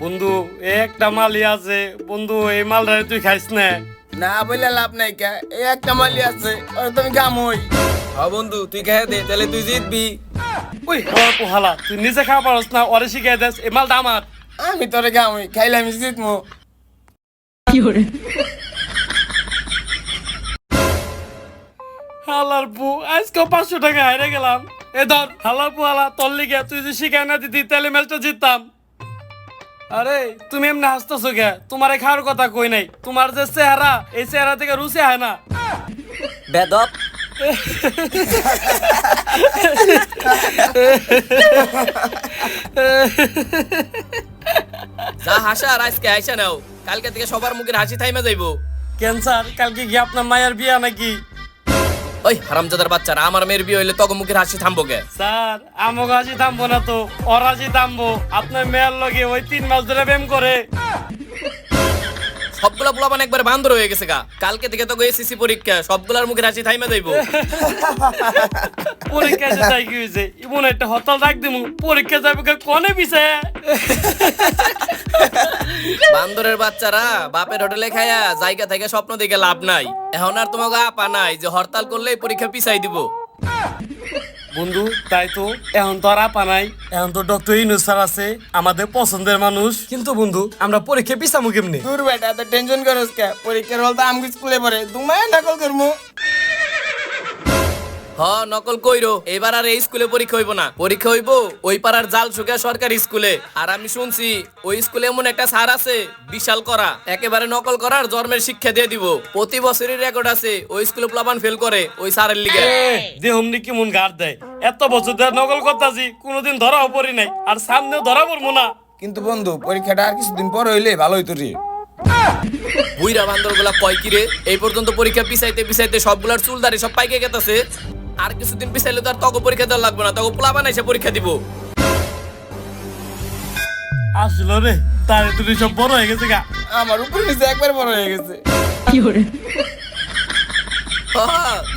বন্ধু এ একটা মালই আছে। বন্ধু এই মালটা তুই খাইস না। না বলে লাভ নাই কে। এই একটা মালি আছে ওই তুমি গাম হই হ্যাঁ বন্ধু তুই খেয়ে দে তাহলে তুই জিতবি। ওই হওয়ার পোহালা তুই নিজে খাওয়া পারস না ওরে শিখাই দেস এই মালটা আমার। আমি তোরে গাম হই খাইলে আমি জিতমু। হালার পু আজকে পাঁচশো টাকা হারে গেলাম। এ ধর হালার পু হালা তোর লিগে তুই যদি শিখাই না দিতি তাহলে ম্যাচটা জিততাম। আরে তুমি এমনি হাসতেছো কে? তোমার খাওয়ার কথা কই নাই। তোমার যে চেহারা এই চেহারা থেকে রুচি হয় না। বেদব। যা হাসা আর আজকে হাসা নাও। কালকে থেকে সবার মুখের হাসি থাইমা যাইবো। ক্যান্সার কালকে কি আপনার মায়ের বিয়া নাকি? ওই হারামজাদার বাচ্চারা, আমার মেয়ের বিয়ে হইলে তখন মুখের হাসি থামবো কে? স্যার আমাকে হাসি থামবো না তো, ওর হাসি থামবো। আপনার মেয়ের লগে ওই তিন মাস ধরে প্রেম করে। সবগুলা পোলাপান একবার বান্দর হয়ে গেছে গা। কালকে থেকে তো এসএসসি পরীক্ষা সবগুলার মুখের হাসি থাইমা যাইবো পরীক্ষা এসে তাই কি হয়েছে ইমন একটা হতাল ডাক দিমু পরীক্ষা যাবে কে কনে পিছে? বান্দরের বাচ্চারা বাপের হোটেলে খায়া জায়গা থেকে স্বপ্ন দেখে লাভ নাই। এখন আর তোমাকে আপা নাই যে হরতাল করলেই পরীক্ষা পিছাই দিব। বন্ধু, তাই তো এখন তো আর আপা নাই। এখন তো ডক্টর ইউনুস স্যার আছে, আমাদের পছন্দের মানুষ। কিন্তু বন্ধু, আমরা পরীক্ষা পিছামু কেমনে? দূর বেটা তো টেনশন করস কে? পরীক্ষার হল তো আমি স্কুলে পড়ে। দুমায় নকল করমু। হ নকল কইরো। এবার আর এই স্কুলে পরীক্ষা হইব না। পরীক্ষা হইব ওই পাড়ার জাল সুগা সরকারি স্কুলে। আর আমি শুনছি ওই স্কুলে এমন একটা স্যার আছে বিশাল করা। একেবারে নকল করার জন্মের শিক্ষা দিয়ে দিব। প্রতি বছরই রেকর্ড আছে ওই স্কুলে প্লাবান ফেল করে ওই স্যারের লিগে। যে হমনি কি মন গার দেয়। এত বছর ধরে নকল করতাছি কোনোদিন ধরাও পড়ি নাই। আর সামনেও ধরা পড়ব না। কিন্তু বন্ধু পরীক্ষাটা আর কিছুদিন পর হইলে ভালো হইতো রে। বুইরা বান্দরগুলা কয় কিরে এই পর্যন্ত পরীক্ষা পিছাইতে পিছাইতে সবগুলার চুল দাড়ি সব পাইকে গেতাছে। আর কিছুদিন পিছাইলে তো আর তক পরীক্ষা দেওয়া লাগবে না তখন প্লাবান এসে পরীক্ষা দিব। আসলো রে তার তুমি সব বড় হয়ে গেছে গা। আমার উপর নিচে একবার বড় হয়ে গেছে।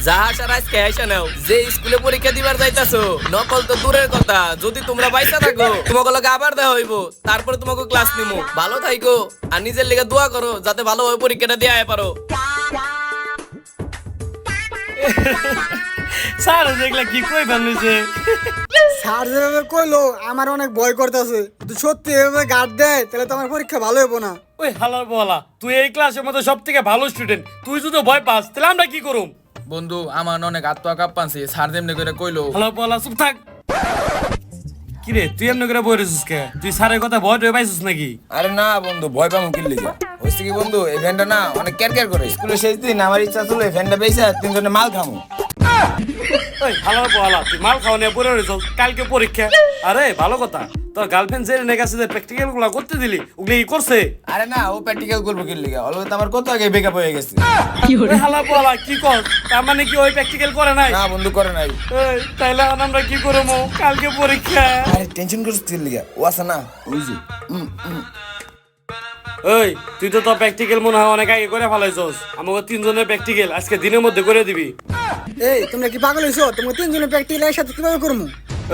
যাহা সারা আজকে আইসা নাও যে স্কুলে পরীক্ষা দিবার যাইতাছো নকল তো দূরের কথা যদি তোমরা বাইসা থাকো তোমাকে লগে আবার দেওয়া হইব তারপরে তোমাকে ক্লাস নিমু। ভালো থাইকো আর নিজের লেগে দোয়া করো যাতে ভালোভাবে পরীক্ষাটা দিয়ে আয় পারো। স্যার দেখলে কি কই স্যার যেভাবে কইলো আমার অনেক ভয় করতেছে। যদি সত্যি এভাবে গার্ড দেয় তাহলে তো আমার পরীক্ষা ভালো হব না। ওই হালার বলা তুই এই ক্লাসের মধ্যে সব থেকে ভালো স্টুডেন্ট তুই যদি ভয় পাস তাহলে আমরা কি করুম? বন্ধু আমার অনেক আত্মা কাপ পানছি সার যেমনি করে কইলো। হালার বলা চুপ থাক। কিরে তুই এমনি করে বই রেছিস কে? তুই স্যারের কথা ভয় টয় পাইছিস নাকি? আরে না বন্ধু ভয় পাবো কিনলে যা হয়েছে কি বন্ধু এই ফ্যানটা না অনেক কেয়ার কেয়ার করে। স্কুলে শেষ দিন আমার ইচ্ছা ছিল এই ফ্যানটা বেসে তিনজনে মাল খামু। ওই তুই মাল খাওয়া নিয়ে পড়ে রয়েছ কালকে পরীক্ষা। আরে ভালো কথা। তোর গার্লফ্রেন্ড যে নে কাছে যে প্র্যাকটিক্যালগুলা করতে দিলি ওগুলি কি করছে। আরে না ও প্র্যাকটিক্যাল করব কিনলে গা অলরেডি তো আমার কত আগে বেকআপ হয়ে গেছে। ওই হালার বলা কি কর তার মানে কি ওই প্র্যাকটিক্যাল করে নাই? না বন্ধু করে নাই। এই, তাইলে আমরা কি করব? কালকে পরীক্ষা। আরে টেনশন করছিস কিনলে গা ও আছে না? ওই যে। উম, উম। ওই তুই তো তোর প্র্যাকটিক্যাল মনে হয় অনেক আগে করে ফেলাইছস। আমাকে তিনজনের প্র্যাকটিক্যাল আজকে দিনের মধ্যে করে দিবি। এই তোমরা কি পাগল হইছো? তোমরা তিনজনের প্র্যাকটিক্যাল একসাথে কীভাবে করব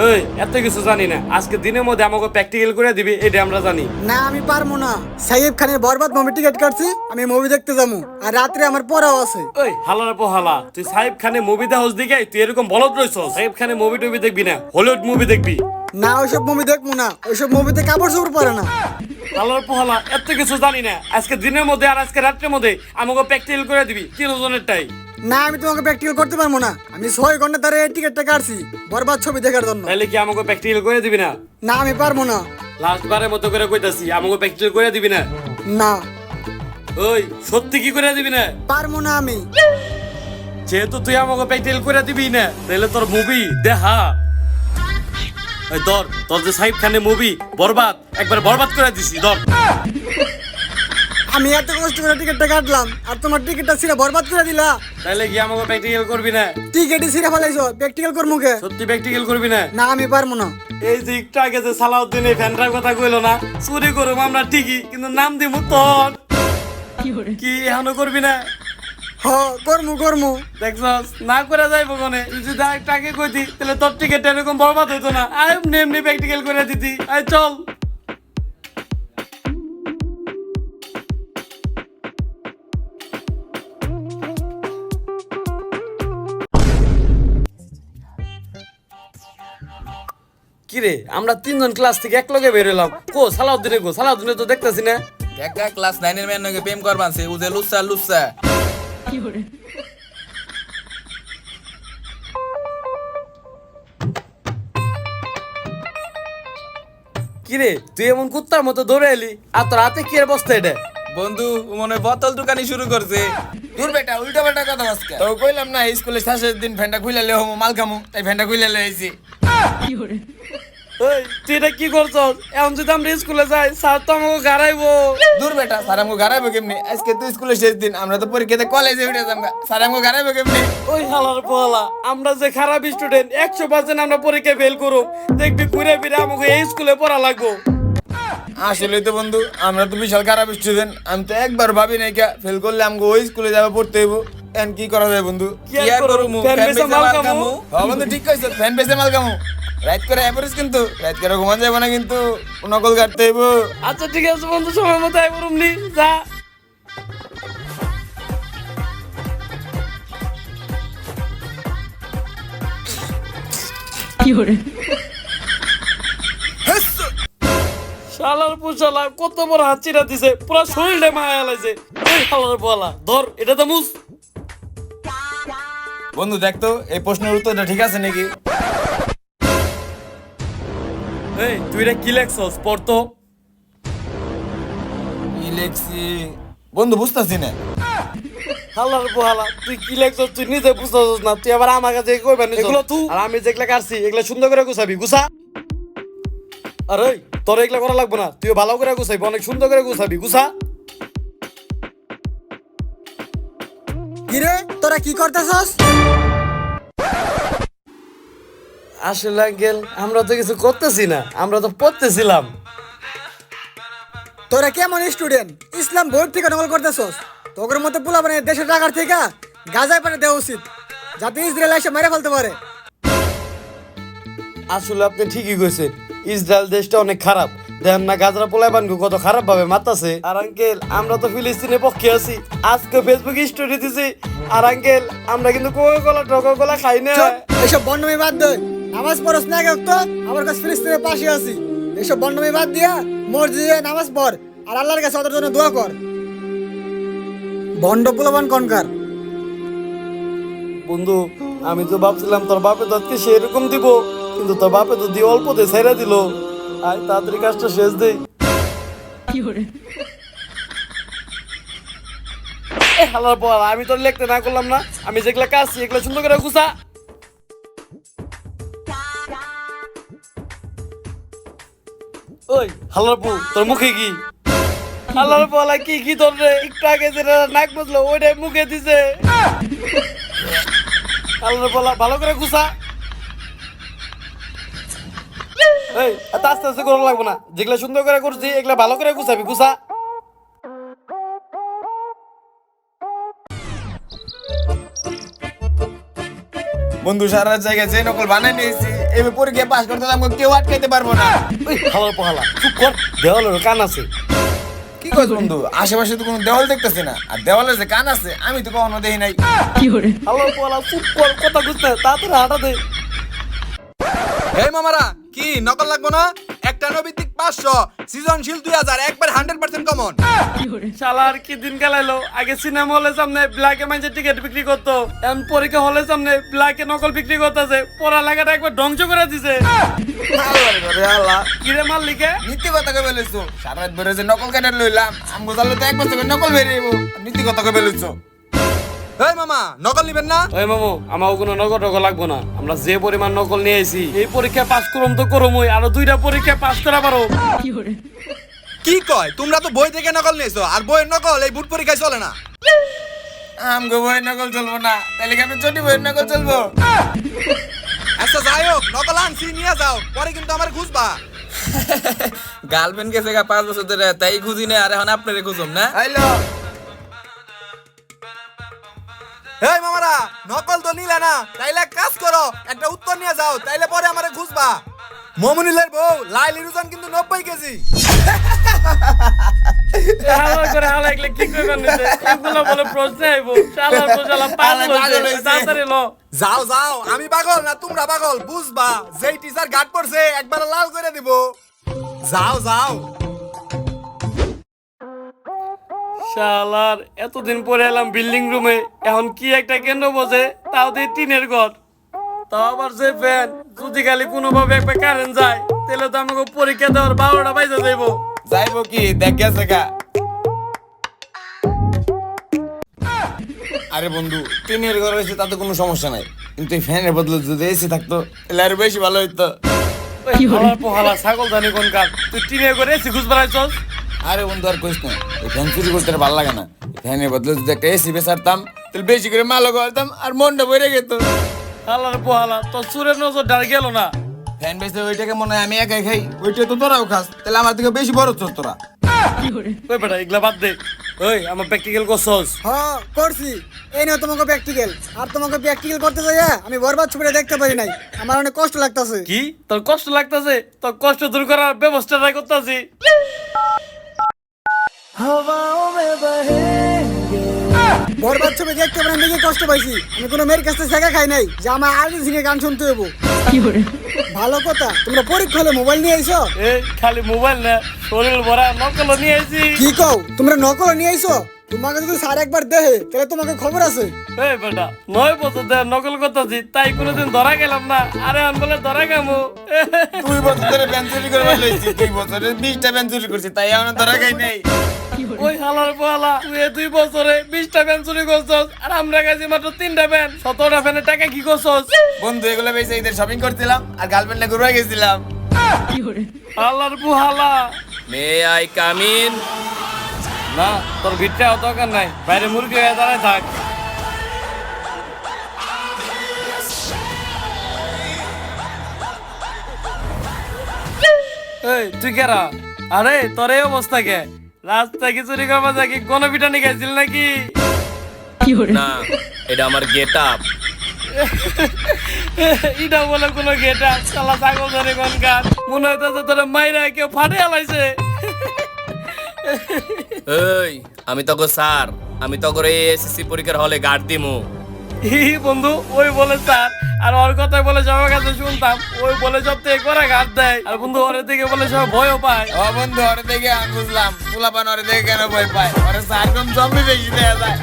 ওই এত কিছু জানি না। আজকে দিনের মধ্যে আমাকে প্র্যাকটিক্যাল করে দিবি এটা আমরা জানি। না আমি পারব না। সাইব খানের বরবাদ মুভি টিকিট কাটছি আমি মুভি দেখতে যাব। আর রাত্রে আমার পড়াও আছে। ওই হালার পোহালা তুই সাহেব খানে মুভি দেখাস দিকে তুই এরকম বলদ রইছ সাহেব খানে মুভি টুভি দেখবি না হলিউড মুভি দেখবি। না ওইসব মুভি দেখব না। ওইসব মুভিতে কাপড় চোপড় পরে না। হালার পোহালা এত কিছু জানি না। আজকে দিনের মধ্যে আর আজকে রাত্রের মধ্যে আমাকে প্র্যাকটিক্যাল করে দিবি তিনজনেরটাই না আমি তোমাকে প্র্যাকটিক্যাল করতে পারব না। আমি ছয় ঘণ্টা ধরে এই টিকিটটা কাটছি বরবাদ ছবি দেখার জন্য। তাহলে কি আমাকে প্র্যাকটিক্যাল করে দিবি না? না আমি পারব না। লাস্ট বারের মতো করে কইতাছি আমাকে প্র্যাকটিক্যাল করে দিবি না? না। ওই সত্যি কি করে দিবি না? পারব না আমি। যেহেতু তুই আমাকে প্র্যাকটিক্যাল করে দিবি না তাহলে তোর মুভি দেখা। ধর তোর যে সাহিব খানের মুভি বরবাদ একবার বরবাদ করে দিছি ধর। আমি এত কষ্ট করে টিকিটটা কাটলাম আর তোমার টিকিটটা ছিঁড়ে বরবাদ করে দিলা। তাহলে কি আমাকে প্র্যাকটিক্যাল করবি না? টিকিটই ছিঁড়ে ফেলাইছো প্র্যাকটিক্যাল করব কে? সত্যি প্র্যাকটিক্যাল করবি না? না আমি পারব না। এই যে একটু আগে যে সালাউদ্দিন এই ফ্যানটার কথা কইলো না চুরি করুম আমরা ঠিকই কিন্তু নাম দিব তোর। কি এখনও করবি না? হ করমু করমু। দেখছস না করে যাইব কোনে তুই যদি আরেকটা আগে কইতি তাহলে তোর টিকিট এরকম বরবাদ হইতো না। আর এমনি এমনি প্র্যাকটিক্যাল করে দিতি। আয় চল। কিরে আমরা তিনজন ক্লাস থেকে এক লগে বের হলাম কো সালাউদ্দিনে গো সালাউদ্দিনে তো দেখতেছি না। একটা ক্লাস নাইনের ম্যান নাকি প্রেম করবানছে উজে লুচ্ছা লুচ্ছা। কিরে তুই এমন কুত্তার মতো দৌড়ে এলি? আর তোর হাতে কি এর বস্তা এটা? বন্ধু ও মনে হয় বোতল দোকানি শুরু করছে। দূর বেটা উল্টা বেটা কথা আজকে তো কইলাম না স্কুলে শেষের দিন ফ্যানটা খুইলে লে হমু মাল খামু তাই ফ্যানটা খুইলে লে তুই এটা কি করছস? এখন যদি আমরা স্কুলে যাই স্যার তো আমাকে গাড়াইবো। দূর বেটা স্যার আমাকে গাড়াইবো কেমনি? আজকে তো স্কুলে শেষ দিন আমরা তো পরীক্ষাতে কলেজে উঠে যাব স্যার আমাকে গাড়াইবো কেমনি? ওই হালার আমরা যে খারাপ স্টুডেন্ট একশো পার্সেন্ট আমরা পরীক্ষায় ফেল করব দেখবি ঘুরে ফিরে আমাকে এই স্কুলে পড়া লাগবো। আসলে তো বন্ধু আমরা তো বিশাল খারাপ স্টুডেন্ট আমি তো একবার ভাবি নাই ফেল করলে আমাকে ওই স্কুলে যাব পড়তে হইব। কি করা যায় বন্ধু? কি আর কি? ফ্যান বেচে মাল। খামু। হ্যাঁ বন্ধু ঠিক কইছ ফ্যান বেসে মাল রাইট করে অ্যাভারেজ কিন্তু রাইত করে ঘুমান যাব না কিন্তু নকল কাটতে হইব। আচ্ছা ঠিক আছে বন্ধু সময় মতো আইবো রুমনি যা। শালার পুশালা কত বড় হাত চিরা দিছে পুরো শরীরটা মায়া ওই শালার পোয়ালা ধর এটা তো মুস। বন্ধু দেখতো এই প্রশ্নের উত্তরটা ঠিক আছে নাকি? এই তুই এটা কি লেখছস? পড়তো কি লেখছি? বন্ধু বুঝতেছি না। হালার পোহালা তুই কি লেখছস? তুই নিজে বুঝছস না তুই আবার আমার কাছে কইবেন এগুলো তুই আর আমি যেগুলা কাটছি এগুলা সুন্দর করে গুছাবি গুছা। আরে তোর এগুলা করা লাগবে না তুই ভালো করে গুছাবি অনেক সুন্দর করে গুছাবি গুছা। তোরা কি করতেছস? আসলে আঙ্কেল আমরা তো কিছু করতেছি না আমরা তো পড়তেছিলাম। তোরা কেমন স্টুডেন্ট? ইসলাম বোর্ড থেকে নকল করতেছস? তোদের মতো পোলা মানে দেশের টাকার থেকে গাজায় পানি দেওয়া উচিত যাতে ইসরায়েল এসে মেরে ফেলতে পারে। আসলে আপনি ঠিকই কইছেন ইসরায়েল দেশটা অনেক খারাপ। দেখেন না গাজরা পোলায় বানগু কত খারাপ ভাবে মাতাছে আর আঙ্কেল আমরা তো ফিলিস্তিনের পক্ষে আছি। আজকে ফেসবুকে স্টোরি দিছি। আর আঙ্কেল আমরা কিন্তু কোকা কোলা টোকা কোলা খাই না। এসব বন্ডমি বাদ দে। নামাজ পড়স না কেউ তো? আমার কাছে ফিলিস্তিনের পাশে আছি। এসব বন্ডমি বাদ দিয়া মসজিদে নামাজ পড়। আর আল্লাহর কাছে ওদের জন্য দোয়া কর। বন্ড পোলাবান কনকার বন্ধু আমি তো ভাবছিলাম তোর বাপে দাঁতকে সেরকম দিব। কিন্তু তোর বাপে তো দিয়ে অল্প দিয়ে ছেড়ে দিল। আয় তাড়াতাড়ি কাজটা শেষ দেই। হালার আমি লিখতে না করলাম না। আমি যেগুলা এগুলো সুন্দর করে গুছা। ওই হালার পু তোর মুখে কি? হালার পোলা কি কি তোর রে? একটু আগে যেটা নাক বুঝলো ওইটাই মুখে দিছে। আল্লাহর বলা ভালো করে গুছা। এই এত আস্তে আস্তে করা লাগবে না। যেগুলা সুন্দর করে করছি এগুলা ভালো করে গুছাবি গুছা। বন্ধু সারা জায়গায় যে নকল বানাই নিয়েছি এবার পরীক্ষা পাস করতে আমাকে কেউ আটকাইতে পারব না। ওই হালার পহালা চুপ কর দেওয়ালের কান আছে। কি কইছ বন্ধু আশেপাশে তো কোনো দেওয়াল দেখতেছি না। আর দেওয়ালে যে কান আছে আমি তো কখনো দেখি নাই। হালার পহালা চুপ কর কথা বুঝতে তাড়াতাড়ি হাঁটা দে। এই মামারা কি? নকল লাগবো না? একটা নৈবিত্তিক পাঁচশো সৃজনশীল দুই হাজার একবার হান্ড্রেড পার্সেন্ট কমন শালার কি দিন কালাইলো আগে সিনেমা হলে সামনে ব্ল্যাকে মাইন্সের টিকিট বিক্রি করতো। এখন পরীক্ষা হলে সামনে ব্ল্যাকে নকল বিক্রি করতেছে। পড়ালেখাটা একবার ধ্বংস করে দিছে। কিরে মাল লিখে নীতি কথা কবে লইছো। সারা রাত ধরে যে নকল কাটার লইলাম আমগো তাহলে তো এক বছর নকল বেরিয়ে নীতি কথা কবে লইছো। এই মামা নকল নিবেন না? ওই মামু আমার কোনো নগদ টগর লাগবো না। আমরা যে পরিমাণ নকল নিয়ে আইছি এই পরীক্ষা পাস করুম তো করুমই আরও দুইটা পরীক্ষা পাস করা পারো। কি কয়? তোমরা তো বই থেকে নকল নিয়েছো আর বইয়ের নকল এই বুট পরীক্ষায় চলে না। আমগো বই নকল চলবো না তাহলে কেন চটি বই নকল চলবো? আচ্ছা যাই হোক নকল আনছি নিয়ে যাও পরে কিন্তু আমার খুঁজবা। গার্লফ্রেন্ড গেছে গা পাঁচ বছর ধরে তাই খুঁজি না আর এখন আপনারে খুঁজুম না? আইলো। এই মামারা নকল তো নিলে না তাইলে কাজ করো একটা উত্তর নিয়ে যাও তাইলে পরে আমারে খুঁজবা। মমনিলের বউ লাইলির ওজন কিন্তু নব্বই কেজি। যাও যাও আমি পাগল না তোমরা পাগল বুঝবা। যেই টিচার গাট পড়ছে একবার লাল করে দিব। যাও যাও। শালার এতদিন পরে এলাম বিল্ডিং রুমে এখন কি একটা কেন্দ্র বসে তাও দিয়ে টিনের ঘর। তাও আবার যে ফ্যান যদি খালি কোনোভাবে একটা কারেন্ট যায় তাহলে তো আমাকে পরীক্ষা দেওয়ার বারোটা বাইজে যাইবো। যাইবো কি? দেখ গেছে গা। আরে বন্ধু টিনের ঘর হয়েছে তাতে কোনো সমস্যা নাই। কিন্তু এই ফ্যানের বদলে যদি এসি থাকতো তাহলে আরও বেশি ভালো হইতো। ছাগল জানি কোন কার। তুই টিনের করে এসি খুঁজ বেড়াইছস আরে বন্ধু আর কইস না এই ফ্যান চুরি করতে আর ভালো লাগে না। ফ্যানের বদলে যদি একটা এসি বেসারতাম তাহলে বেশি করে মালও করতাম আর মনটা বইরে গেত। হালার পোহালা তোর সুরের নজর ডার গেল না। ফ্যান বেসে ওইটাকে মনে হয় আমি একাই খাই ওইটা তো তোরাও খাস তাহলে আমার থেকে বেশি বড় চোর তোরা। ওই বেটা এগুলা বাদ দে। ওই আমার প্র্যাকটিক্যাল করছস। হ্যাঁ করছি। এই নাও তোমাকে প্র্যাকটিক্যাল আর তোমাকে প্র্যাকটিক্যাল করতে যাইয়া আমি বরবাদ ছবিটা দেখতে পারি নাই। আমার অনেক কষ্ট লাগতাছে। কি? তোর কষ্ট লাগতাছে? তোর কষ্ট দূর করার ব্যবস্থাটা করতেছি। বরবাদ মেয়ে দেখতে পারেন দেখে কষ্ট পাইছি। আমি কোনো মেয়ের কাছ থেকে শেখা খাই নাই। যে আমার আগে সিনে গান শুনতে হব ভালো কথা তোমরা পরীক্ষা হলে মোবাইল নিয়ে আইছো এই খালি মোবাইল না শরীর ভরা নকল নিয়ে আইছি। কি কও তোমরা নকল নিয়ে আইছো তোমাকে যদি স্যার একবার দেহে তাহলে তোমাকে খবর আছে। এই বেটা নয় বছর ধরে নকল করতেছি তাই কোনোদিন ধরা গেলাম না। আরে আন বলে ধরা গেমু। দুই বছর ধরে চুরি করে লইছি দুই বছরে বিশটা প্যান চুরি করছি তাই আমার ধরা খাই নাই। ওই হালার পালা তুই এই দুই বছরে বিশটা প্যান চুরি করছস আর আমরা গেছি মাত্র তিনটা প্যান সতেরোটা প্যানের টাকা কি করছস? বন্ধু এগুলো বেশি ঈদের শপিং করছিলাম আর গার্লফ্রেন্ডে ঘুরে গেছিলাম। হালার পুহালা। মে আই কামিন না তোর ভিতরে অত দরকার নাই। বাইরে মুরগি হয়ে দাঁড়ায় থাক। এই তুই কেরা আরে তোর এই অবস্থা কে? রাস্তায় কি চুরি করবা যাকি কোন পিটানি খাইছিল নাকি? না এটা আমার গেট আপ। এটা বলে কোনো গেটা চালা ছাগল ধরে কোনকার মনে হইতেছে তোর মাইরা কেউ ফাটে আলাইছে এই আমি তখন স্যার আমি তখন এই এসএসসি পরীক্ষার হলে গার্ড দিমু। বন্ধু ওই বলে স্যার আর ওর কথা বলে সবার কাছে শুনতাম ওই বলে সব থেকে করে ঘাট দেয়। আর বন্ধু ওর দিকে বলে সব ভয়ও পায়। ও বন্ধু ওরে দেখে আমি বুঝলাম পোলাপান ওরে দেখে কেন ভয় পায়? ওরে সার কম জম্বি বেশি দেয়া যায়?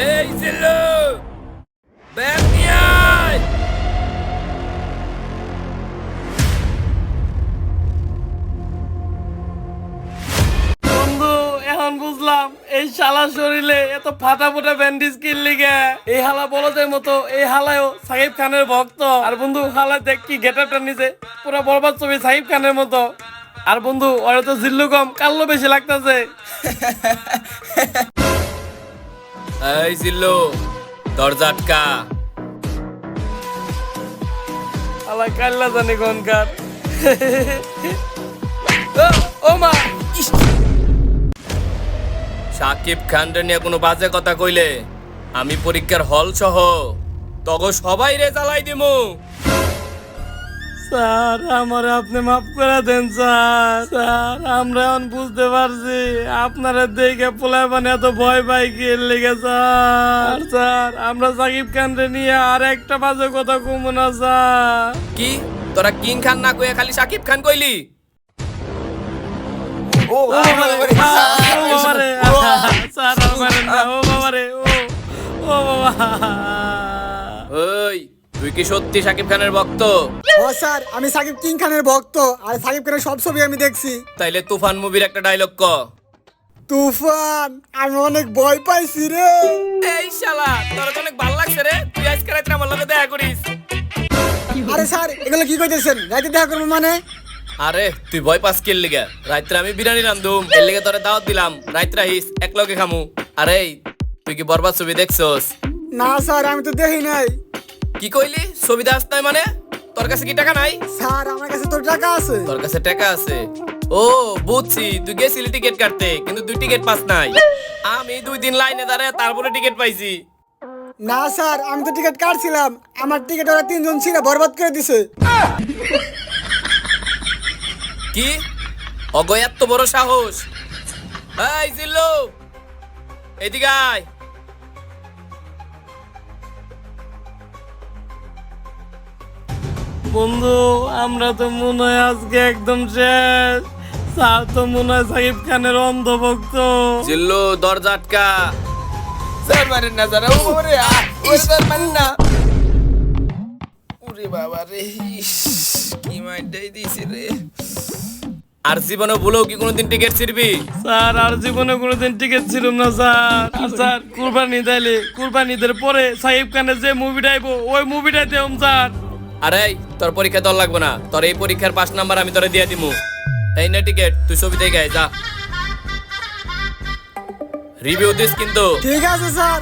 এই জিল্লু ব্যাগ নিয়ে শরীরে এত ফাটা ফুটা ব্যান্ডেজ কিনলি গে এই হালা বলদের মতো এই হালায়ও সাকিব খানের ভক্ত। আর বন্ধু হালা দেখ কি গেটারটা নিছে। পুরো বরবাদ ছবি সাকিব খানের মতো। আর বন্ধু ওরা তো জিল্লু কম কাল্লো বেশি লাগতাছে। এই জিল্লু দরজা আটকা। আলা কাল্লা জানি কোনকার ও, ও মা। সাকিব খান নিয়ে কোনো বাজে কথা কইলে আমি পরীক্ষার হল সহ তগো সবাই রে জ্বালাই দিমু। স্যার আমার আপনি মাফ করে দেন স্যার। স্যার আমরা এখন বুঝতে পারছি। আপনারা দেখে পোলায় মানে এত ভয় পাই কি লেগে স্যার। স্যার আমরা সাকিব খানরে নিয়ে আর একটা বাজে কথা কমু না স্যার। কি? তোরা কিং খান না কইয়া খালি সাকিব খান কইলি? ও ও বাবা রে, স্যার, ও বাবা রে, স্যার আর মারেন না, ও বাবা রে, ও, ও বাবা। ওই তুই কি সত্যি সাকিব খানের ভক্ত? ও স্যার আমি সাকিব কিং খানের ভক্ত আর সাকিব খানের সব ছবি আমি দেখছি। তাইলে তুফান মুভির একটা ডায়লগ ক। তুফান আমি অনেক ভয় পাইছি রে। এই শালা তোর তো অনেক ভালো লাগছে রে। তুই আজকে রাত্রে আমার লগে দেখা করিস। আরে স্যার এগুলো কি কইতেছেন? রাতে দেখা করব মানে? আরে তুই ভয় পাস কিল লিগে। রাত্রে আমি বিরিয়ানি রান্ধুম এর লিগে তোরে দাওয়াত দিলাম। রাত্রে আহিস এক লগে খামু। আরে তুই কি বরবাদ ছবি দেখছস? না স্যার আমি তো দেখি নাই। কি কইলি? ছবি দাস নাই মানে? তোর কাছে কি টাকা নাই? স্যার আমার কাছে তোর টাকা আছে। তোর কাছে টাকা আছে? ও বুঝছি তুই গেছিলি টিকিট কাটতে কিন্তু তুই টিকিট পাস নাই। আমি দুই দিন লাইনে দাঁড়ায় তারপরে টিকিট পাইছি। না স্যার আমি তো টিকিট কাটছিলাম। আমার টিকিট ওরা তিনজন ছিল বরবাদ করে দিছে। কি? অগো এত বড় সাহস। এই জিল্লু এদিকে আয়। বন্ধু আমরা তো মনে হয় আজকে একদম শেষ। স্যার তো মনে হয় সাকিব খানের অন্ধভক্ত। জিল্লু দরজা আটকা। স্যার মারেন না স্যার। ওরে স্যার মারেন না। ওরে বাবা রে ইস, কি মাইন্ডাই দিছি রে? আর জীবনে ভুলেও কি কোনোদিন টিকিট ছিড়বি? স্যার আর জীবনে কোনোদিন টিকিট ছিল না স্যার। আর স্যার কুরবানি দিলে কুরবানি ঈদের পরে সাকিব খানের যে মুভিটা আইবো ওই মুভিটা দেম স্যার। আরে তোর পরীক্ষা তোর লাগবে না। তোর এই পরীক্ষার পাঁচ নাম্বার আমি তোরে দিয়ে দিমু। এই নে টিকিট তুই ছবি দেখে যা। রিভিউ দিস কিন্তু। ঠিক আছে স্যার।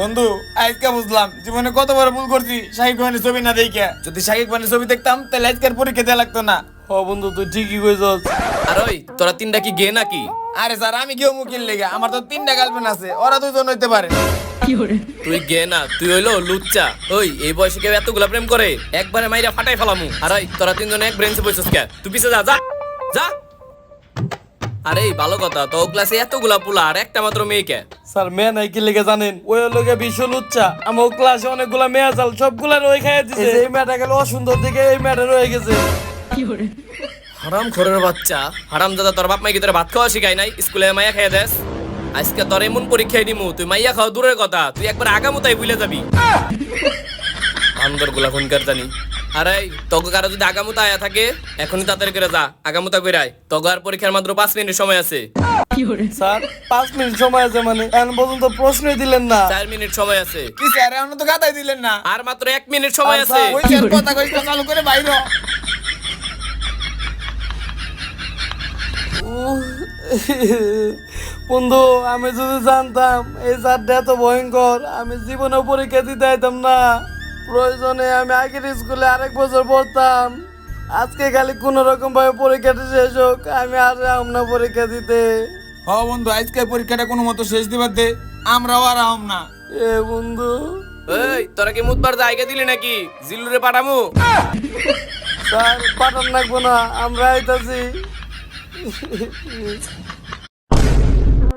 বন্ধু আজকে বুঝলাম জীবনে কত বড় ভুল করছি শাহিদ খানের ছবি না দেখে। যদি শাহিদ খানের ছবি দেখতাম তাহলে আজকের পরীক্ষা দেওয়া লাগতো না। ও বন্ধু তুই ঠিকই কইছস। আর ওই তোরা তিনটা কি গে নাকি? আরে স্যার আমি কেউ মুকিল লেগে আমার তো তিনটা গার্লফ্রেন্ড আছে ওরা দুজন হইতে পারে। তুই গে না তুই হইল লুচ্চা। ওই এই বয়সে কেউ এতগুলা প্রেম করে একবারে মাইরা ফাটাই ফেলামু। আর ওই তোরা তিনজন এক ব্রেঞ্চে বসছিস কে? তুই পিছে যা যা যা। আরে ভালো কথা তো ক্লাসে এতগুলা পোলা আর একটা মাত্র মেয়েকে। স্যার মেয়ে নাই কি লেগে জানেন? ওই লোকে বিশ্ব লুচ্চা আমার ক্লাসে অনেকগুলা মেয়ে চাল সবগুলা রয়ে খাইয়া দিছে। এই মেয়েটা গেল অসুন্দর দিকে এই মেয়েটা রয়ে গেছে। হারাম খোরের বাচ্চা হারাম দাদা তোর বাপ মাই কি তোর ভাত খাওয়া শিখাই নাই? স্কুলে মাইয়া খাইয়া দেস। আজকে তোর এমন পরীক্ষায় দিমু তুই মাইয়া খাওয়া দূরের কথা তুই একবার আগামতাই ভুলে যাবি। আন্দরগুলা ফোন জানি? আরে তগো কারও যদি আগামতা আয়া থাকে এখনই তাড়াতাড়ি করে যা আগামতা তগো আর পরীক্ষার মাত্র পাঁচ মিনিট সময় আছে। স্যার পাঁচ মিনিট সময় আছে মানে এখন পর্যন্ত প্রশ্নই দিলেন না। চার মিনিট সময় আছে। কি স্যার এখন তো গাদাই দিলেন না? আর মাত্র এক মিনিট সময় আছে। ওই স্যার কথা কইতে চালু করে বাইর বন্ধু আমি যদি জানতাম এই স্যারটা এত ভয়ঙ্কর আমি জীবনে পরীক্ষা দিতে আইতাম না। প্রয়োজনে আমি আগের স্কুলে আরেক বছর পড়তাম। আজকে খালি কোনো রকম ভাবে পরীক্ষাটা শেষ হোক আমি আর যাম না পরীক্ষা দিতে। হ বন্ধু আজকে পরীক্ষাটা কোনো মতো শেষ দিবার দে আমরাও আর আহম না। এ বন্ধু। এই তোরা কি মুতবার জায়গা দিলি নাকি? জিল্লুরে পাঠামু। স্যার পাঠান লাগবো না আমরা আইতাছি।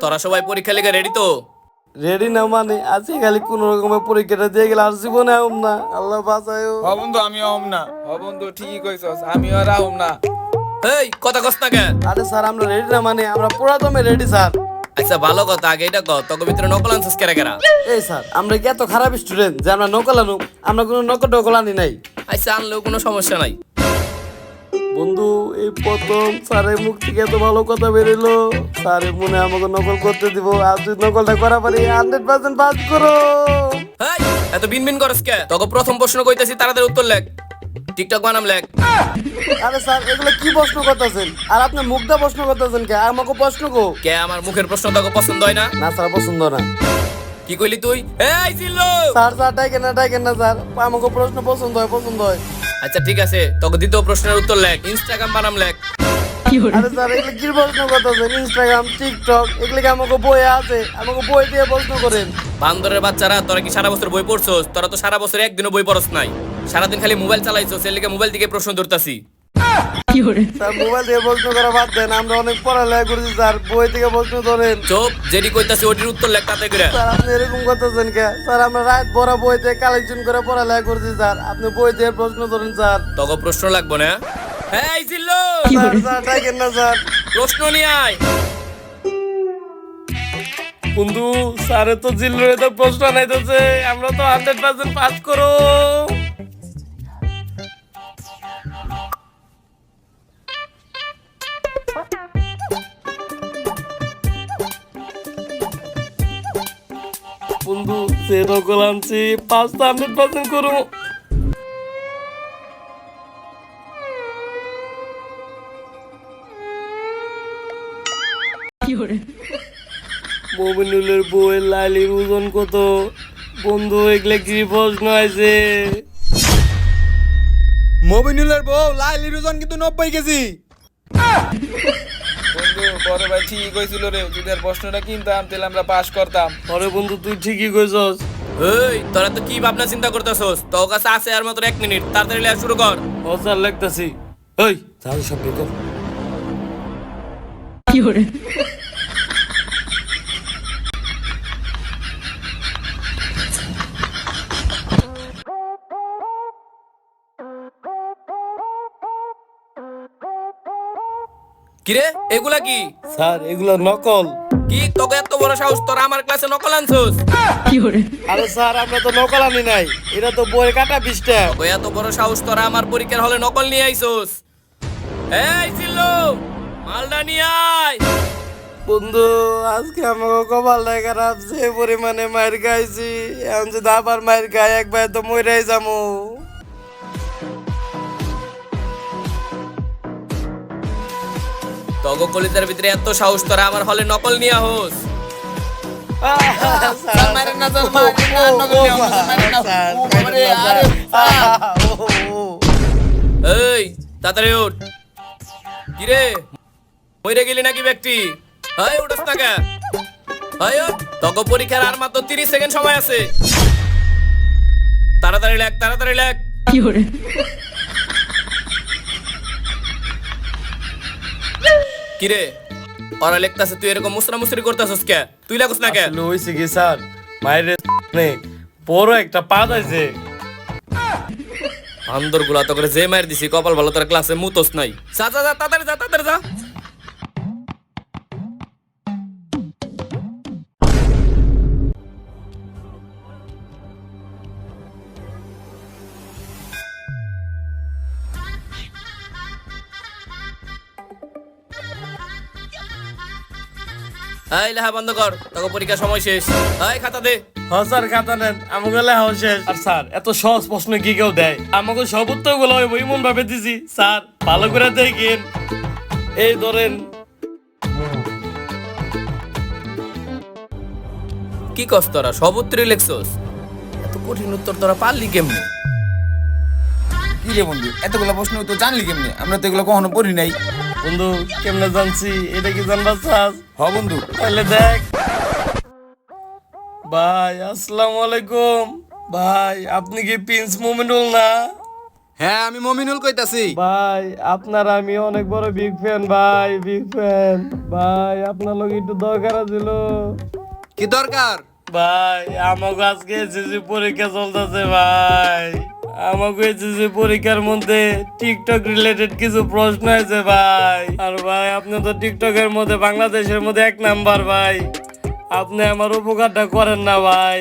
তোরা সবাই পরীক্ষা লেগে রেডি তো? রেডি না মানে? আজকে খালি কোনো রকমের পরীক্ষাটা দিয়ে গেলে আর জীবনে আম না। আল্লাহ বাঁচায় হ বন্ধু আমি আহম না। ও বন্ধু ঠিকই কইছস আমিও আর আহম না। এই কথা কস না কেন? আরে স্যার আমরা রেডি না মানে? আমরা পুরাতমে রেডি স্যার। আচ্ছা ভালো কথা আগে এটা কর তোকে ভিতরে নকল আনছিস কেরা কেরা? এই স্যার আমরা কি এত খারাপ স্টুডেন্ট যে আমরা নকল আনু আমরা কোনো নকল টকল আনি নাই। আচ্ছা আনলেও কোনো সমস্যা নাই। বন্ধু এই প্রথম স্যারের মুখ থেকে এত ভালো কথা বেরোলো। স্যারের মনে আমাকে নকল করতে দিব। আর যদি নকলটা করা পারি হান্ড্রেড পার্সেন্ট পাস করো। এত বিন বিন করস কে? তোকে প্রথম প্রশ্ন কইতাছি তাড়াতাড়ি উত্তর লেখ। টিকটক বানাম লেখ। আরে স্যার এগুলো কি প্রশ্ন করতেছেন? আর আপনি মুখটা প্রশ্ন করতেছেন কে? আমাকে প্রশ্ন কো। কে আমার মুখের প্রশ্ন তোকে পছন্দ হয় না? না স্যার পছন্দ না। কি কইলি তুই? এই জিল্লু! স্যার স্যার ডাইকেন না ডাইকেন না স্যার। আমাকে প্রশ্ন পছন্দ হয় পছন্দ হয়। আচ্ছা ঠিক আছে। তোকে দ্বিতীয় প্রশ্নের উত্তর লেখ। ইনস্টাগ্রাম বানাম লেখ। আরে স্যার এগুলো কি প্রশ্ন করতেছেন? ইনস্টাগ্রাম টিকটক এগুলো কি আমাকে বই আছে? আমাকে বই দিয়ে প্রশ্ন করেন। বান্দরের বাচ্চারা তোরা কি সারা বছর বই পড়ছস? তোরা তো সারা বছর একদিনও বই পড়স নাই। সারাদিন খালি মোবাইল চালাইছস এর লিগে মোবাইল থেকে প্রশ্ন ধরতাছি। মোবাইল থেকে প্রশ্ন করা বাদ দেন আমরা অনেক পড়ালেখা করেছি স্যার। বই থেকে প্রশ্ন ধরেন। চোপ যেটি কইতাছি ওটির উত্তর লেখ তাতে করে। স্যার আপনি এরকম করতেছেন কে? স্যার আমরা রাত ভরা বই থেকে কালেকশন করে পড়ালেখা করছি স্যার। আপনি বই থেকে প্রশ্ন ধরেন স্যার। তোকে প্রশ্ন লাগবো না? এই জিল্লু! স্যার স্যার ডাইকেন না স্যার। প্রশ্ন নিয়ে আয়। বন্ধু স্যারে তো জিল্লুরে তো প্রশ্ন নাইতেছে আমরা তো হান্ড্রেড পার্সেন্ট পাস করো। নকল আনছি পাঁচ তো হান্ড্রেড পার্সেন্ট করো মমিনুলের বউয়ের লাইলির ওজন কত? বন্ধু এগুলো কি প্রশ্ন আছে? মবিনুলের বউ লাইলির ওজন কিন্তু নব্বই কেজি। বড় ভাই ঠিক হয়েছিল রে যদি আর প্রশ্নটা কিনতাম তাহলে আমরা পাস করতাম। পরে বন্ধু তুই ঠিকই কইছস। এই তোরা তো কি ভাবনা চিন্তা করতেছস? তোর কাছে আছে আর মাত্র এক মিনিট তাড়াতাড়ি লেখা শুরু কর। ও লাগতেছি। এই তাহলে সব কি কর কিরে এগুলা কি? স্যার এগুলো নকল। কি তোকে এত বড় সাহস তোরা আমার ক্লাসে নকল আনছস? আরে স্যার আমরা তো নকল আনি নাই। এটা তো বই কাটা বিশটা ওই এত বড় সাহস তোরা আমার পরীক্ষার হলে নকল নিয়ে আইছস। এই চিল্লো মালটা নিয়ে আয়। বন্ধু আজকে আমাকে কপালটাই খারাপ যে পরিমাণে মায়ের খাইছি। এখন যদি আবার মায়ের খাই একবার তো মইরাই যাব। তগো কলিতার ভিতরে এত সাহস তোরা আমার হলে নকল নিয়ে হোস। এই তাড়াতাড়ি উঠ। কিরে? মইরে গেলি নাকি ব্যক্তি? হাই উঠস না কে হাই উঠ। পরীক্ষার আর মাত্র তিরিশ সেকেন্ড সময় আছে। তাড়াতাড়ি লেখ তাড়াতাড়ি লেখ। কিরে? ওরা লেখতাছে তুই এরকম মুসরা মুসরি করতেছস কে? তুই লাগস না কে? আসলে হইছে কি স্যার মায়ের বড় একটা পা দাইছে। বান্দরগুলা তো করে যে মার দিছি কপাল ভালো তোর ক্লাসে মুতোস নাই। যা যা যা তাড়াতাড়ি যা তাড়াতাড়ি যা। এই লেখা বন্ধ কর। তোকে পরীক্ষার সময় শেষ। এই খাতা দে। হ্যাঁ স্যার খাতা নেন। আমাকে লেখাও শেষ। আর স্যার এত সহজ প্রশ্ন কি কেউ দেয়? আমাকে সব উত্তরগুলো এমন ভাবে দিছি। স্যার ভালো করে দেখেন। এই ধরেন। কি কস তোরা? সব উত্তরই লেখছস? এত কঠিন উত্তর তোরা পারলি কেমনে? কি রে বন্ধু? এতগুলো প্রশ্ন তো জানলি কেমনে? আমরা তো এগুলো কখনো পড়ি নাই। বন্ধু কেমনে জানছি? এটা কি জানবার চাস? হ বন্ধু তাহলে দেখ। ভাই আসসালামু আলাইকুম। ভাই আপনি কি প্রিন্স মোমিনুল না? হ্যাঁ আমি মমিনুল কইতাছি। ভাই আপনার আমি অনেক বড় বিগ ফ্যান ভাই বিগ ফ্যান ভাই আপনার লোক একটু দরকার ছিল কি দরকার? ভাই আমাকে আজকে এসএসসি পরীক্ষা চলতেছে ভাই। আমাকে এসএসসি পরীক্ষার মধ্যে টিকটক রিলেটেড কিছু প্রশ্ন আছে ভাই। আর ভাই আপনি তো টিকটকের মধ্যে বাংলাদেশের মধ্যে এক নাম্বার ভাই। আপনি আমার উপকারটা করেন না ভাই।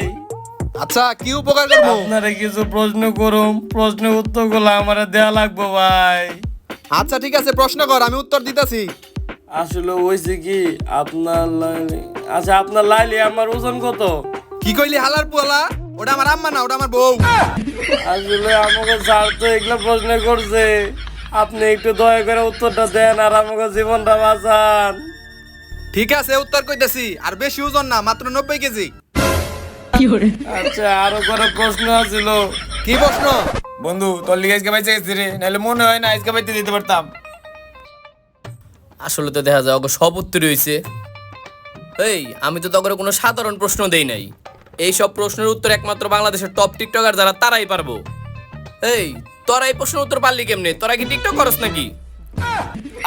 আচ্ছা কি উপকার করব? আপনারা কিছু প্রশ্ন করুন প্রশ্নের উত্তরগুলো আমার দেয়া লাগবে ভাই। আচ্ছা ঠিক আছে প্রশ্ন কর আমি উত্তর দিতেছি। আসলে হয়েছে কি আপনার লাইলি আচ্ছা আপনার লাইলি আমার ওজন কত? কি কইলি হালার পোলা? ওটা আমার আম্মা না ওটা আমার বউ। আসলে আমাকে স্যার তো এগুলো প্রশ্ন করছে। আপনি একটু দয়া করে উত্তরটা দেন আর আমাকে জীবনটা বাঁচান। ঠিক আছে উত্তর কইতেছি। আর বেশি ওজন না মাত্র নব্বই কেজি। আচ্ছা আরও করে প্রশ্ন আছিল? কি প্রশ্ন? বন্ধু তোর লিগে আজকে বাইচে গেছি রে। নাহলে মনে হয় না আজকে বাইতে দিতে পারতাম। আসলে তো দেখা যায় ওকে সব উত্তরই হয়েছে এই আমি তো তখন কোনো সাধারণ প্রশ্ন দেই নাই। এই সব প্রশ্নের উত্তর একমাত্র বাংলাদেশের টপ টিকটকার যারা তারাই পারব। এই তোরা এই প্রশ্নের উত্তর পারলি কেমনে? তোরা কি টিকটক করস নাকি?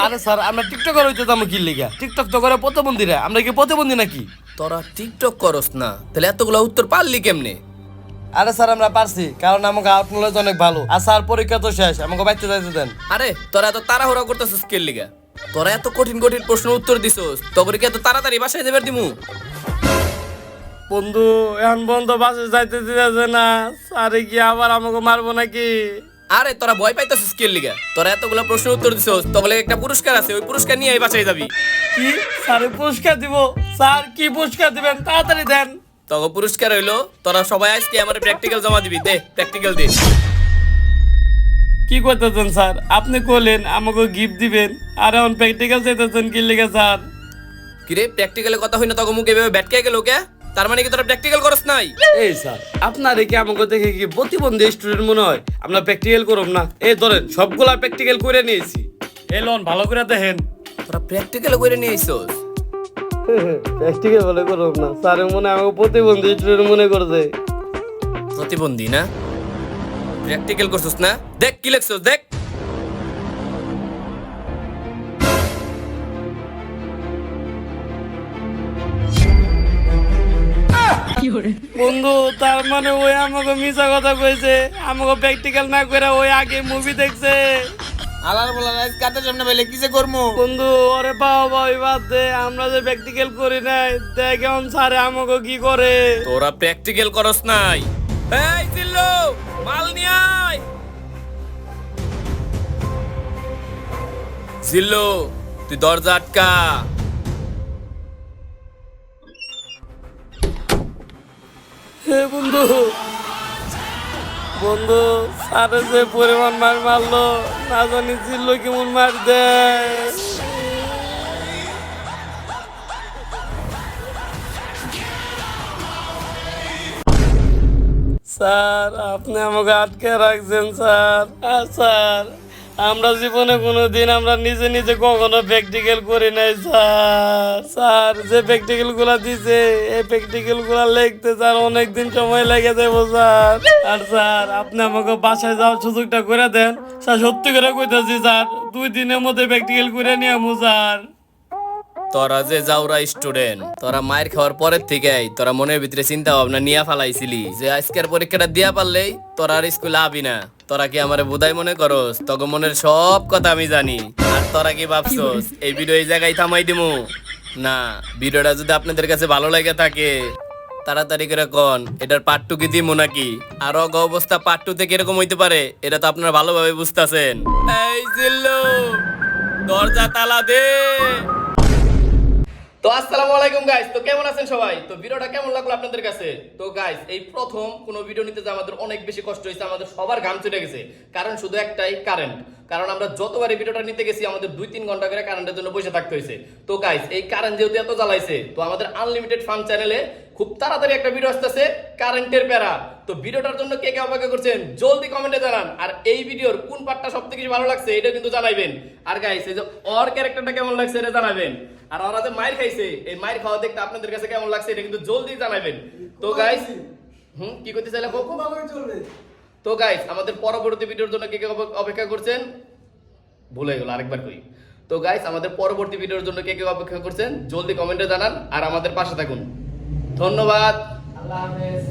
আরে স্যার আমরা টিকটকার হইতে যাব কি লিগা? টিকটক তো করে প্রতিবন্ধীরা। আমরা কি প্রতিবন্ধী নাকি? তোরা টিকটক করস না। তাহলে এতগুলো উত্তর পারলি কেমনে? আরে স্যার আমরা পারছি কারণ আমাকে আউটনলেজ অনেক ভালো। আর স্যার পরীক্ষা তো শেষ আমাকে বাইতে যাইতে দেন। আরে তোরা এত তাড়াহুড়া করতেছিস কে লিগা? তোরা এত কঠিন কঠিন প্রশ্নের উত্তর দিছস তখন কি এত তাড়াতাড়ি বাসায় দেবার দিমু? বন্ধু এখন বন্ধ বাসে যাইতে দিতেছে না। স্যারে কি আবার আমাকে মারবো নাকি? আরে তোরা ভয় পাইতেছিস কে লিগা? তোরা এতগুলো প্রশ্নের উত্তর দিছস তখন একটা পুরস্কার আছে ওই পুরস্কার নিয়ে এই বাসায় যাবি। কি? স্যারে পুরস্কার দিব? স্যার কি পুরস্কার দিবেন? তাড়াতাড়ি দেন। তখন পুরস্কার হইল তোরা সবাই আজকে আমার প্র্যাকটিক্যাল জমা দিবি দে প্র্যাকটিক্যাল দে। কি করতেছেন স্যার? আপনি কইলেন আমাকে গিফট দিবেন। আর এখন প্র্যাকটিক্যাল চাইতেছেন কি লিখে স্যার? কিরে প্র্যাকটিক্যালে কথা হই না তখন মুখে এভাবে ব্যাটকে গেল কে? তার মানে কি তোরা প্র্যাকটিক্যাল করস নাই? এই স্যার আপনার কি আমাকে দেখে কি প্রতিবন্ধী স্টুডেন্ট মনে হয়? আমরা প্র্যাকটিক্যাল করব না। এই ধরেন সবগুলা প্র্যাকটিক্যাল করে নিয়েছি। এই লোন ভালো করে দেখেন। তোরা প্র্যাকটিক্যাল করে নিয়ে আইছস প্র্যাকটিক্যাল বলে করব না। স্যারের মনে আমাকে প্রতিবন্ধী স্টুডেন্ট মনে করছে। প্রতিবন্ধী না? প্র্যাকটিক্যাল করছস না? দেখ কি লেখছস দেখ। বন্ধু তার মানে ওই আমাকে মিছা কথা কইছে। আমাকে প্র্যাকটিক্যাল না করে ওই আগে মুভি দেখছে। আলার বলার আজ কাদের সামনে পেলে কিসে করব বন্ধু ওরে বাবা বাবা বাদ দে আমরা যে প্র্যাকটিক্যাল করি নাই দেখ এখন স্যারে আমাকে কি করে? তোরা প্র্যাকটিক্যাল করস নাই। এই জিল্লু মাল নিয়ে আয়। জিল্লু তুই দরজা আটকা। বন্ধু। বন্ধু স্যারে যে পরিমাণ মার মারলো, না জানি ছিল কেমন মার দেয়। স্যার, আপনি আমাকে আটকে রাখছেন, স্যার। আর স্যার আমরা জীবনে কোনো দিন আমরা নিজে নিজে কখনো প্র্যাকটিক্যাল করি নাই, স্যার। স্যার, যে প্র্যাকটিক্যালগুলা দিছে, এই প্র্যাকটিক্যালগুলা লিখতে স্যার অনেকদিন সময় লেগে যাব স্যার। আর স্যার, আপনি আমাকে বাসায় যাওয়ার সুযোগটা করে দেন। স্যার, সত্যি করে কইতেছি, স্যার, দুই দিনের মধ্যে প্র্যাকটিক্যাল করে নিয়ে স্যার। তোরা যে যাওরা স্টুডেন্ট, তোরা মায়ের খাওয়ার পরের থেকে তোরা মনের ভিতরে চিন্তা ভাবনা নিয়ে ফালাইছিলি, যে আজকের পরীক্ষাটা দিয়া পারলেই তোরা আর স্কুলে আবি না। তোরা কি আমার বোধাই মনে করস? তখন মনের সব কথা আমি জানি। আর তোরা কি ভাবছস, এই ভিডিও এই জায়গায় থামাই দিমু? না, ভিডিওটা যদি আপনাদের কাছে ভালো লাগে থাকে, তাড়াতাড়ি করে কন, এটার পার্ট টু কি দিমু নাকি? আর অগ অবস্থা পার্ট টু থেকে এরকম হইতে পারে, এটা তো আপনারা ভালোভাবে বুঝতেছেন। এই দরজা তালা দে। তো আসসালামু আলাইকুম গাইস তো কেমন আছেন সবাই? তো ভিডিওটা কেমন লাগল আপনাদের কাছে? তো গাইস এই প্রথম কোন ভিডিও নিতে যে আমাদের অনেক বেশি কষ্ট হয়েছে, আমাদের সবার ঘাম ছুটে গেছে। কারণ শুধু একটাই কারেন্ট কারণ আমরা যতবার এই ভিডিওটা নিতে গেছি, আমাদের দুই তিন ঘণ্টা করে কারেন্টের জন্য বসে থাকতে হয়েছে। তো গাইস এই কারেন্ট যেহেতু এত জ্বালাইছে, তো আমাদের আনলিমিটেড ফান চ্যানেলে খুব তাড়াতাড়ি একটা ভিডিও আসতেছে কারেন্টের প্যারা। তো ভিডিওটার জন্য কে কে অপেক্ষা করছেন, জলদি কমেন্টে জানান। আর এই ভিডিওর কোন পার্টটা সবথেকে বেশি ভালো লাগছে, এটা কিন্তু জানাইবেন। আর গাইস এই যে ওর ক্যারেক্টারটা কেমন লাগছে, এটা জানাবেন। আর ওরা যে মায়ের খাইছে এই মায়ের খাওয়া দেখতে আপনাদের কাছে কেমন লাগছে এটা কিন্তু জলদি জানাবেন। তো গাইস হুম কি করতে চাইলে খুব চলবে তো গাইস আমাদের পরবর্তী ভিডিওর জন্য কে কে অপেক্ষা করছেন? ভুলে গেল আরেকবার কই তো গাইস আমাদের পরবর্তী ভিডিওর জন্য কে কে অপেক্ষা করছেন? জলদি কমেন্টে জানান আর আমাদের পাশে থাকুন। ধন্যবাদ। আল্লাহ হাফেজ।